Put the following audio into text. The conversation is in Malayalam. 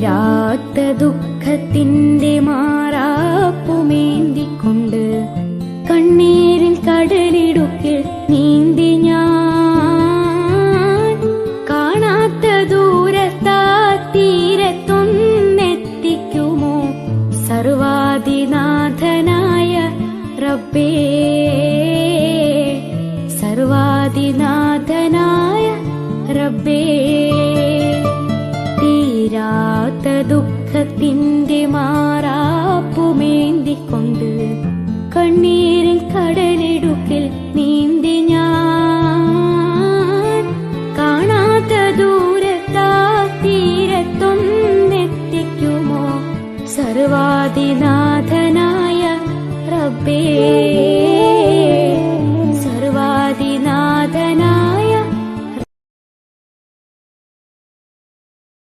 തീരാത്ത ദുഃഖത്തിന്റെ മാറാപ്പുമേന്തിക്കൊണ്ട് കണ്ണീരിൽ കടലിടുക്കിൽ നീന്തി ഞാൻ. ദൂരത്താ സർവാദിനാഥനായ റബ്ബേ. സർവാദിനാഥനായ റബ്ബേ. ദുഃഖത്തിന്റെ മാറാപ്പുമേന്തിക്കൊണ്ട് കണ്ണീരിൽ കടലിടുക്കിൽ നീന്തി ഞാൻ. കാണാത്ത ദൂരത്താ തീരത്തൊന്നെത്തിക്കുമോ? സർവാദിനാഥനായ റബ്ബേ.